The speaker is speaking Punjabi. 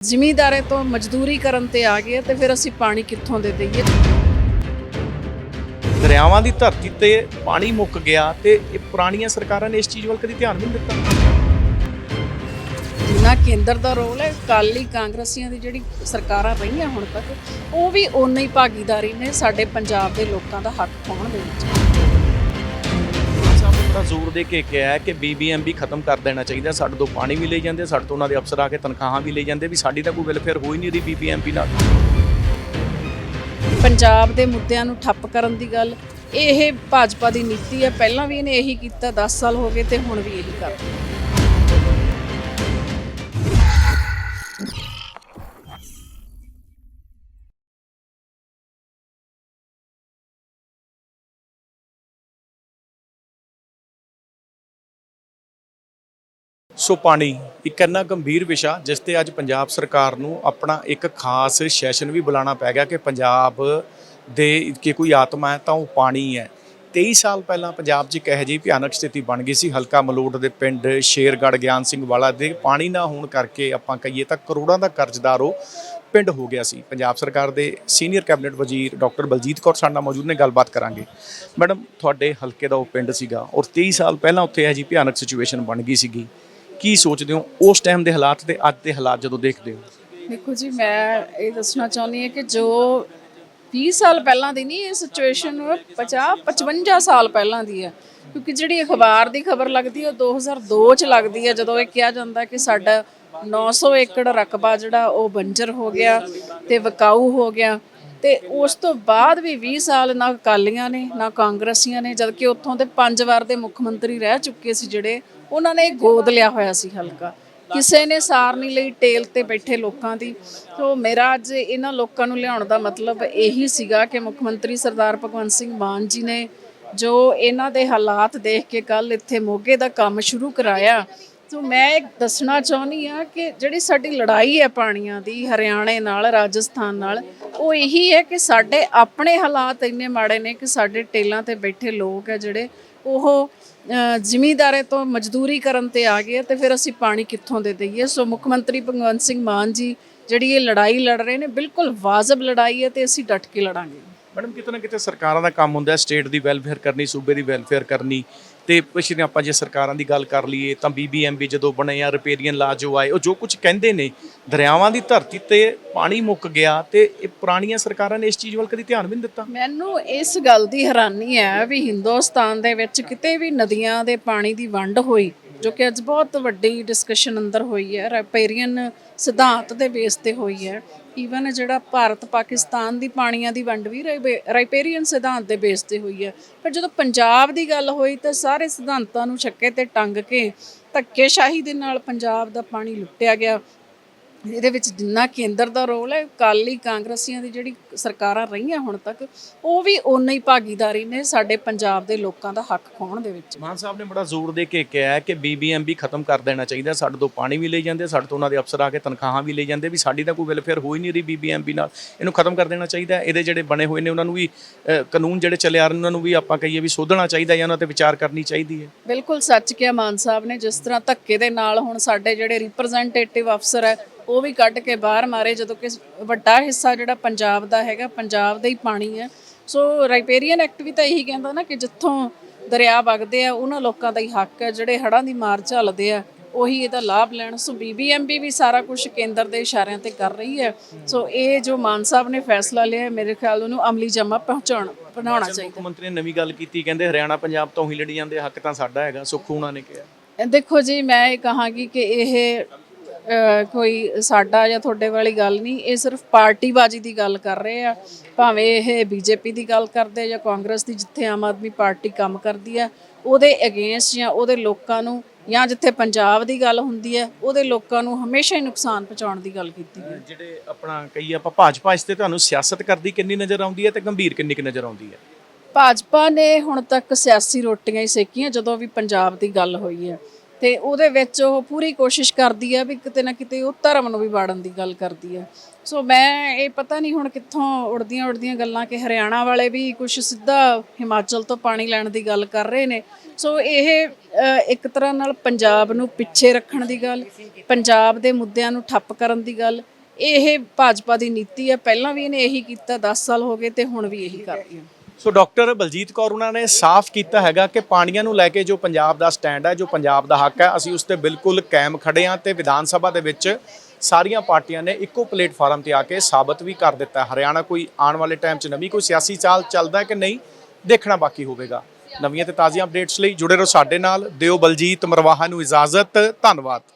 ਜ਼ਿਮੀਂਦਾਰੇ ਤੋਂ ਮਜ਼ਦੂਰੀ ਕਰਨ ਤੇ ਆ ਗਏ ਤੇ ਫਿਰ ਅਸੀਂ ਪਾਣੀ ਕਿੱਥੋਂ ਦੇ ਦਈਏ? ਦਰਿਆਵਾਂ ਦੀ ਧਰਤੀ ਤੇ ਪਾਣੀ ਮੁੱਕ ਗਿਆ ਤੇ ਇਹ ਪੁਰਾਣੀਆਂ ਸਰਕਾਰਾਂ ਨੇ ਇਸ ਚੀਜ਼ ਵੱਲ ਕਦੀ ਧਿਆਨ ਨਹੀਂ ਦਿੱਤਾ। ਜਿੰਨਾ ਕੇਂਦਰ ਦਾ ਰੋਲ ਹੈ ਕਾਲੀ ਕਾਂਗਰਸੀਆਂ ਦੀ ਜਿਹੜੀ ਸਰਕਾਰਾਂ ਰਹੀਆਂ ਹੁਣ ਤੱਕ ਉਹ ਵੀ ਓਨੀ ਹੀ ਭਾਗੀਦਾਰੀ ਨੇ ਸਾਡੇ ਪੰਜਾਬ ਦੇ ਲੋਕਾਂ ਦਾ ਹੱਕ ਪਾਉਣ ਦੇ ਵਿੱਚ। ਸਾਹਿਬ ਜ਼ੋਰ ਦੇ ਕੇ ਕਿਹਾ ਹੈ ਕਿ ਬੀਬੀਐਮਬੀ ਖਤਮ ਕਰ ਦੇਣਾ ਚਾਹੀਦਾ, ਸਾਡੇ ਤੋਂ ਪਾਣੀ ਵੀ ਲਈ ਜਾਂਦੇ, ਸਾਡੇ ਤੋਂ ਉਹਨਾਂ ਦੇ ਅਫਸਰ ਆ ਕੇ ਤਨਖਾਹਾਂ ਵੀ ਲਈ ਜਾਂਦੇ ਵੀ ਸਾਡੀ ਤਾਂ ਕੋਈ ਵੈਲਫੇਅਰ ਹੋ ਹੀ ਨਹੀਂ ਰਹੀ ਬੀਬੀਐਮਬੀ ਨਾਲ। ਪੰਜਾਬ ਦੇ ਮੁੱਦਿਆਂ ਨੂੰ ਠੱਪ ਕਰਨ ਦੀ ਗੱਲ, ਇਹ ਭਾਜਪਾ ਦੀ ਨੀਤੀ ਹੈ। ਪਹਿਲਾਂ ਵੀ ਇਹਨੇ ਇਹੀ ਕੀਤਾ 10 ਸਾਲ ਹੋ ਗਏ ਤੇ ਹੁਣ ਵੀ ਇਹੀ ਕਰ ਸੋ ਪਾਣੀ ਇੱਕ ਇੰਨਾ ਗੰਭੀਰ ਵਿਸ਼ਾ ਜਿਸ ਤੇ ਅੱਜ ਪੰਜਾਬ ਸਰਕਾਰ ਨੂੰ ਆਪਣਾ ਇੱਕ ਖਾਸ ਸੈਸ਼ਨ ਵੀ ਬੁਲਾਉਣਾ ਪੈ ਗਿਆ ਕਿ ਪੰਜਾਬ ਦੇ ਕਿ ਕੋਈ ਆਤਮਾ ਹੈ ਤਾਂ ਉਹ ਪਾਣੀ ਹੈ। 23 ਸਾਲ ਪਹਿਲਾਂ ਪੰਜਾਬ 'ਚ ਇੱਕ ਇਹੋ ਜਿਹੀ ਭਿਆਨਕ ਸਥਿਤੀ ਬਣ ਗਈ ਸੀ, ਹਲਕਾ ਮਲੋਟ ਦੇ ਪਿੰਡ ਸ਼ੇਰਗੜ੍ਹ ਗਿਆਨ ਸਿੰਘ ਵਾਲਾ ਦੇ ਪਾਣੀ ਨਾ ਹੋਣ ਕਰਕੇ ਆਪਾਂ ਕਹੀਏ ਤਾਂ ਕਰੋੜਾਂ ਦਾ ਕਰਜ਼ਦਾਰ ਉਹ ਪਿੰਡ ਹੋ ਗਿਆ ਸੀ। ਪੰਜਾਬ ਸਰਕਾਰ ਦੇ ਸੀਨੀਅਰ ਕੈਬਨਿਟ ਵਜ਼ੀਰ ਡਾਕਟਰ ਬਲਜੀਤ ਕੌਰ ਸਾਡੇ ਨਾਲ ਮੌਜੂਦ ਨੇ, ਗੱਲਬਾਤ ਕਰਾਂਗੇ। ਮੈਡਮ, ਤੁਹਾਡੇ ਹਲਕੇ ਦਾ ਉਹ ਪਿੰਡ ਸੀਗਾ ਔਰ 23 ਸਾਲ ਪਹਿਲਾਂ ਉੱਥੇ ਇਹੋ ਜਿਹੀ ਭਿਆਨਕ ਸਿਚੁਏਸ਼ਨ ਬਣ ਗਈ ਸੀਗੀ। ਕੀ ਸੋਚਦੇ ਹੋ ਉਸ ਟਾਈਮ ਦੇ ਹਾਲਾਤ ਤੇ ਅੱਜ ਦੇ ਹਾਲਾਤ ਜਦੋਂ ਦੇਖਦੇ ਹੋ? ਦੇਖੋ ਜੀ, ਮੈਂ ਇਹ ਦੱਸਣਾ ਚਾਹੁੰਦੀ ਹਾਂ ਕਿ ਜੋ 20 ਸਾਲ ਪਹਿਲਾਂ ਦੀ ਨਹੀਂ, ਇਹ ਸਿਚੁਏਸ਼ਨ 50 55 ਸਾਲ ਪਹਿਲਾਂ ਦੀ ਹੈ। ਕਿਉਂਕਿ ਜਿਹੜੀ ਅਖਬਾਰ ਦੀ ਖਬਰ ਲੱਗਦੀ ਹੈ, ਉਹ 2002 ਚ ਲੱਗਦੀ ਹੈ, ਜਦੋਂ ਇਹ ਕਿਹਾ ਜਾਂਦਾ ਕਿ ਸਾਡਾ 900 ਏਕੜ ਰਕਬਾ ਜਿਹੜਾ, ਉਹ ਬੰਜਰ ਹੋ ਗਿਆ ਤੇ ਵਿਕਾਊ ਹੋ ਗਿਆ। ਤੇ ਉਸ ਤੋਂ ਬਾਅਦ ਵੀ 20 ਸਾਲ ਨਾ ਅਕਾਲੀਆਂ ਨੇ, ਨਾ ਕਾਂਗਰਸੀਆਂ ਨੇ, ਜਦਕਿ ਉੱਥੋਂ ਦੇ ਪੰਜ ਵਾਰ ਦੇ ਮੁੱਖ ਮੰਤਰੀ ਰਹਿ ਚੁੱਕੇ ਸੀ ਜਿਹੜੇ, ਉਹਨਾਂ ਨੇ ਗੋਦ ਲਿਆ ਹੋਇਆ ਸੀ ਹਲਕਾ। ਕਿਸੇ ਨੇ ਸਾਰ ਨਹੀਂ ਲਈ ਟੇਲ ਤੇ ਬੈਠੇ ਲੋਕਾਂ ਦੀ। ਸੋ ਮੇਰਾ ਅੱਜ ਇਹਨਾਂ ਲੋਕਾਂ ਨੂੰ ਲਿਆਉਣ ਦਾ ਮਤਲਬ ਇਹੀ ਸੀਗਾ ਕਿ ਮੁੱਖ ਮੰਤਰੀ ਸਰਦਾਰ ਭਗਵੰਤ ਸਿੰਘ ਮਾਨ ਜੀ ਨੇ ਜੋ ਇਹਨਾਂ ਦੇ ਹਾਲਾਤ ਦੇਖ ਕੇ ਕੱਲ ਇੱਥੇ ਮੋਗੇ ਦਾ ਕੰਮ ਸ਼ੁਰੂ ਕਰਾਇਆ। ਸੋ ਮੈਂ ਇਹ ਦੱਸਣਾ ਚਾਹੁੰਦੀ ਆ ਕਿ ਜਿਹੜੀ ਸਾਡੀ ਲੜਾਈ ਹੈ ਪਾਣੀਆਂ ਦੀ, ਹਰਿਆਣੇ ਨਾਲ, ਰਾਜਸਥਾਨ ਨਾਲ ਉਹ ਇਹੀ ਹੈ ਕਿ ਸਾਡੇ ਆਪਣੇ ਹਾਲਾਤ ਇੰਨੇ ਮਾੜੇ ਨੇ ਕਿ ਸਾਡੇ ਟੇਲਾਂ ਤੇ ਬੈਠੇ ਲੋਕ ਹੈ ਜਿਹੜੇ ਉਹ ਜ਼ਿਮੀਦਾਰੇ ਤੋਂ ਮਜ਼ਦੂਰੀ ਕਰਨ ਤੇ ਆ ਗਏ ਤੇ ਫਿਰ ਅਸੀਂ ਪਾਣੀ ਕਿੱਥੋਂ ਦੇ ਦਈਏ? ਸੋ ਮੁੱਖ ਮੰਤਰੀ ਭਗਵੰਤ ਸਿੰਘ ਮਾਨ ਜੀ ਜਿਹੜੀ ਇਹ ਲੜਾਈ ਲੜ ਰਹੇ ਨੇ, ਬਿਲਕੁਲ ਵਾਜਬ ਲੜਾਈ ਹੈ ਤੇ ਅਸੀਂ ਡਟ ਕੇ ਲੜਾਂਗੇ। ਮੈਡਮ, ਕਿਤੇ ਨਾ ਕਿਤੇ ਸਰਕਾਰਾਂ ਦਾ ਕੰਮ ਹੁੰਦਾ ਸਟੇਟ ਦੀ ਵੈਲਫੇਅਰ ਕਰਨੀ, ਸੂਬੇ ਦੀ ਵੈਲਫੇਅਰ ਕਰਨੀ। ਤੇ ਪਿਛਲੇ ਆਪਾਂ ਜੇ ਸਰਕਾਰਾਂ ਦੀ ਗੱਲ ਕਰ ਲਈਏ, ਤਾਂ ਬੀਬੀਐਮਬੀ ਜਦੋਂ ਬਣੇ ਆ, ਰਿਪੇਰੀਅਨ ਲਾ ਜੋ ਆਏ, ਉਹ ਜੋ ਕੁਝ ਕਹਿੰਦੇ ਨੇ, ਦਰਿਆਵਾਂ ਦੀ ਧਰਤੀ ਤੇ ਪਾਣੀ ਮੁੱਕ ਗਿਆ ਤੇ ਇਹ ਪੁਰਾਣੀਆਂ ਸਰਕਾਰਾਂ ਨੇ ਇਸ ਚੀਜ਼ ਵੱਲ ਕਦੀ ਧਿਆਨ ਵੀ ਨਹੀਂ ਦਿੱਤਾ? ਮੈਨੂੰ ਇਸ ਗੱਲ ਦੀ ਹੈਰਾਨੀ ਹੈ ਵੀ ਹਿੰਦੁਸਤਾਨ ਦੇ ਵਿੱਚ ਕਿਤੇ ਵੀ ਨਦੀਆਂ ਦੇ ਪਾਣੀ ਦੀ ਵੰਡ ਹੋਈ ਜੋ ਕਿ ਅੱਜ ਬਹੁਤ ਵੱਡੀ ਡਿਸਕਸ਼ਨ ਅੰਦਰ ਹੋਈ ਹੈ ਰੈਪੇਰੀਅਨ ਸਿਧਾਂਤ ਦੇ ਬੇਸ ਤੇ ਹੋਈ ਹੈ। ਈਵਨ ਜਿਹੜਾ ਭਾਰਤ ਪਾਕਿਸਤਾਨ ਦੀ ਪਾਣੀਆਂ ਦੀ ਵੰਡ ਵੀ ਰਾਈਪੇਰੀਅਨ ਸਿਧਾਂਤ ਦੇ ਬੇਸ ਤੇ ਹੋਈ ਹੈ। ਪਰ ਜਦੋਂ ਪੰਜਾਬ ਦੀ ਗੱਲ ਹੋਈ ਤਾਂ ਸਾਰੇ ਸਿਧਾਂਤਾਂ ਨੂੰ ਛੱਕੇ ਤੇ ਟੰਗ ਕੇ ਧੱਕੇਸ਼ਾਹੀ ਦੇ ਨਾਲ ਪੰਜਾਬ ਦਾ ਪਾਣੀ ਲੁੱਟਿਆ ਗਿਆ। ਇਹਦੇ ਵਿੱਚ ਜਿੰਨਾ ਕੇਂਦਰ ਦਾ ਰੋਲ ਹੈ ਕਾਲੀ ਕਾਂਗਰਸੀਆਂ ਦੀ ਜਿਹੜੀ ਸਰਕਾਰਾਂ ਰਹੀਆਂ ਹੁਣ ਤੱਕ ਉਹ ਵੀ ਓਨੀ ਹੀ ਭਾਗੀਦਾਰੀ ਨੇ ਸਾਡੇ ਪੰਜਾਬ ਦੇ ਲੋਕਾਂ ਦਾ ਹੱਕ ਖੋਣ ਦੇ ਵਿੱਚ ਮਾਨ ਸਾਹਿਬ ਨੇ ਬੜਾ ਜ਼ੋਰ ਦੇ ਕੇ ਕਿਹਾ ਕਿ ਬੀਬੀਐਮਬੀ ਖਤਮ ਕਰ ਦੇਣਾ ਚਾਹੀਦਾ ਸਾਡੇ ਤੋਂ ਪਾਣੀ ਵੀ ਲਈ ਜਾਂਦੇ ਸਾਡੇ ਤੋਂ ਉਹਨਾਂ ਦੇ ਅਫਸਰ ਆ ਕੇ ਤਨਖਾਹਾਂ ਵੀ ਲਈ ਜਾਂਦੇ ਵੀ ਸਾਡੀ ਤਾਂ ਕੋਈ ਵੈਲਫੇਅਰ ਹੋ ਹੀ ਨਹੀਂ ਰਹੀ ਬੀਬੀਐਮਬੀ ਨਾਲ ਇਹਨੂੰ ਖਤਮ ਕਰ ਦੇਣਾ ਚਾਹੀਦਾ। ਇਹਦੇ ਜਿਹੜੇ ਬਣੇ ਹੋਏ ਨੇ ਉਹਨਾਂ ਨੂੰ ਵੀ ਕਾਨੂੰਨ ਜਿਹੜੇ ਚੱਲੇ ਆ ਰਹੇ ਉਹਨਾਂ ਨੂੰ ਵੀ ਆਪਾਂ ਕਹੀਏ ਵੀ ਸੋਧਣਾ ਚਾਹੀਦਾ ਜਾਂ ਉਹਨਾਂ ਤੇ ਵਿਚਾਰ ਕਰਨੀ ਚਾਹੀਦੀ ਹੈ ਬਿਲਕੁਲ ਸੱਚ ਕਿਹਾ ਮਾਨ ਸਾਹਿਬ ਨੇ ਜਿਸ ਤਰ੍ਹਾਂ ਧੱਕੇ ਦੇ ਨਾਲ ਹੁਣ ਸਾਡੇ ਜਿਹੜੇ ਰਿਪਰੈਜ਼ੈਂਟੇਟਿਵ ਅਫਸਰ ਹੈ ਉਹ ਵੀ ਕੱਢ ਕੇ ਬਾਹਰ ਮਾਰੇ ਜਦੋਂ ਕਿ ਵੱਡਾ ਹਿੱਸਾ ਜਿਹੜਾ ਪੰਜਾਬ ਦਾ ਹੈਗਾ ਪੰਜਾਬ ਦਾ ਹੀ ਪਾਣੀ ਹੈ। ਸੋ ਰਾਈਪੇਰੀਅਨ ਐਕਟ ਵੀ ਤਾਂ ਇਹੀ ਕਹਿੰਦਾ ਨਾ ਕਿ ਜਿੱਥੋਂ ਦਰਿਆ ਵਗਦੇ ਆ ਉਹਨਾਂ ਲੋਕਾਂ ਦਾ ਹੀ ਹੱਕ ਹੈ ਜਿਹੜੇ ਹੜ੍ਹਾਂ ਦੀ ਮਾਰ ਝੱਲਦੇ ਆ ਉਹੀ ਇਹਦਾ ਲਾਭ ਲੈਣ। ਸੋ ਬੀਬੀਐਮਬੀ ਵੀ ਸਾਰਾ ਕੁਝ ਕੇਂਦਰ ਦੇ ਇਸ਼ਾਰਿਆਂ ਤੇ ਕਰ ਰਹੀ ਹੈ। ਸੋ ਇਹ ਜੋ ਮਾਨ ਸਾਹਿਬ ਨੇ ਫੈਸਲਾ ਲਿਆ ਹੈ, ਮੇਰੇ ਖਿਆਲ ਉਹਨੂੰ ਅਮਲੀ ਜਮਾ ਪਹੁੰਚਾਉਣਾ ਬਣਾਉਣਾ ਚਾਹੀਦਾ ਮੁੱਖ ਮੰਤਰੀ ਨੇ ਨਵੀਂ ਗੱਲ ਕੀਤੀ ਕਹਿੰਦੇ ਹਰਿਆਣਾ ਪੰਜਾਬ ਤੋਂ ਹੀ ਲੜੀ ਜਾਂਦੇ ਹੱਕ ਤਾਂ ਸਾਡਾ ਹੈਗਾ ਸੁੱਖੂ ਉਹਨਾਂ ਨੇ ਕਿਹਾ। ਦੇਖੋ ਜੀ ਮੈਂ ਇਹ ਕਹਾਂਗੀ ਕਿ ਇਹ ਕੋਈ ਸਾਡਾ ਜਾਂ ਤੁਹਾਡੇ ਵਾਲੀ ਗੱਲ ਨਹੀਂ ਇਹ ਸਿਰਫ ਪਾਰਟੀਬਾਜ਼ੀ ਦੀ ਗੱਲ ਕਰ ਰਹੇ ਆ। ਭਾਵੇਂ ਇਹ ਬੀਜੇਪੀ ਦੀ ਗੱਲ ਕਰਦੇ ਜਾਂ ਕਾਂਗਰਸ ਦੀ ਜਿੱਥੇ ਆਮ ਆਦਮੀ ਪਾਰਟੀ ਕੰਮ ਕਰਦੀ ਆ ਉਹਦੇ ਅਗੇਂਸਟ ਜਾਂ ਉਹਦੇ ਲੋਕਾਂ ਨੂੰ ਜਾਂ ਜਿੱਥੇ ਪੰਜਾਬ ਦੀ ਗੱਲ ਹੁੰਦੀ ਹੈ ਉਹਦੇ ਲੋਕਾਂ ਨੂੰ ਹਮੇਸ਼ਾ ਹੀ ਨੁਕਸਾਨ ਪਹੁੰਚਾਉਣ ਦੀ ਗੱਲ ਕੀਤੀ ਗਈ। ਜਿਹੜੇ ਆਪਣਾ ਕਹੀਏ ਆਪਾਂ ਭਾਜਪਾ ਇਸ ਤੇ ਤੁਹਾਨੂੰ ਸਿਆਸਤ ਕਰਦੀ ਕਿੰਨੀ ਨਜ਼ਰ ਆਉਂਦੀ ਹੈ ਤੇ ਗੰਭੀਰ ਕਿੰਨੀ ਕੁ ਨਜ਼ਰ ਆਉਂਦੀ ਹੈ? ਭਾਜਪਾ ਨੇ ਹੁਣ ਤੱਕ ਸਿਆਸੀ ਰੋਟੀਆਂ ਹੀ ਸੇਕੀਆਂ ਜਦੋਂ ਵੀ ਪੰਜਾਬ ਦੀ ਗੱਲ ਹੋਈ ਹੈ ਤੇ ਉਹਦੇ ਵਿੱਚ ਉਹ ਪੂਰੀ ਕੋਸ਼ਿਸ਼ ਕਰਦੀ ਹੈ ਵੀ ਕਿਤੇ ਨਾ ਕਿਤੇ ਉਹ ਧਰਮ ਨੂੰ ਵੀ ਬਾੜਨ ਦੀ ਗੱਲ ਕਰਦੀ ਹੈ ਸੋ ਮੈਂ ਇਹ ਪਤਾ ਨਹੀਂ ਹੁਣ ਕਿੱਥੋਂ ਉੜਦੀਆਂ ਉੜਦੀਆਂ ਗੱਲਾਂ ਕਿ ਹਰਿਆਣਾ ਵਾਲੇ ਵੀ ਕੁਝ ਸਿੱਧਾ ਹਿਮਾਚਲ ਤੋਂ ਪਾਣੀ ਲੈਣ ਦੀ ਗੱਲ ਕਰ ਰਹੇ ਨੇ। ਸੋ ਇਹ ਇੱਕ ਤਰ੍ਹਾਂ ਨਾਲ ਪੰਜਾਬ ਨੂੰ ਪਿੱਛੇ ਰੱਖਣ ਦੀ ਗੱਲ, ਪੰਜਾਬ ਦੇ ਮੁੱਦਿਆਂ ਨੂੰ ਠੱਪ ਕਰਨ ਦੀ ਗੱਲ, ਇਹ ਭਾਜਪਾ ਦੀ ਨੀਤੀ ਹੈ ਪਹਿਲਾਂ ਵੀ ਇਹਨੇ ਇਹੀ ਕੀਤਾ 10 ਸਾਲ ਹੋ ਗਏ ਤੇ ਹੁਣ ਵੀ ਇਹੀ ਕਰ ਰਹੀ ਹੈ ਸੋ ਡਾਕਟਰ ਬਲਜੀਤ ਕੌਰ ਉਹਨਾਂ ਨੇ ਸਾਫ਼ ਕੀਤਾ ਹੈਗਾ ਕਿ ਪਾਣੀਆਂ ਨੂੰ ਲੈ ਕੇ ਜੋ ਪੰਜਾਬ ਦਾ ਸਟੈਂਡ ਹੈ, ਜੋ ਪੰਜਾਬ ਦਾ ਹੱਕ ਹੈ, ਅਸੀਂ ਉਸ ਤੇ ਬਿਲਕੁਲ ਕਾਇਮ ਖੜੇ ਹਾਂ ਤੇ ਵਿਧਾਨ ਸਭਾ ਦੇ ਵਿੱਚ ਸਾਰੀਆਂ ਪਾਰਟੀਆਂ ਨੇ ਇੱਕੋ ਪਲੇਟਫਾਰਮ ਤੇ ਆ ਕੇ ਸਾਬਤ ਵੀ ਕਰ ਦਿੱਤਾ ਹਰਿਆਣਾ ਕੋਈ ਆਉਣ ਵਾਲੇ ਟਾਈਮ 'ਚ ਨਵੀਂ ਕੋਈ ਸਿਆਸੀ ਚਾਲ ਚੱਲਦਾ ਕਿ ਨਹੀਂ, ਦੇਖਣਾ ਬਾਕੀ ਹੋਵੇਗਾ। ਨਵੀਆਂ ਤੇ ਤਾਜ਼ੀਆਂ ਅਪਡੇਟਸ ਲਈ ਜੁੜੇ ਰਹੋ ਸਾਡੇ ਨਾਲ। ਦਿਓ ਬਲਜੀਤ ਮਰਵਾਹਾ ਨੂੰ ਇਜਾਜ਼ਤ। ਧੰਨਵਾਦ।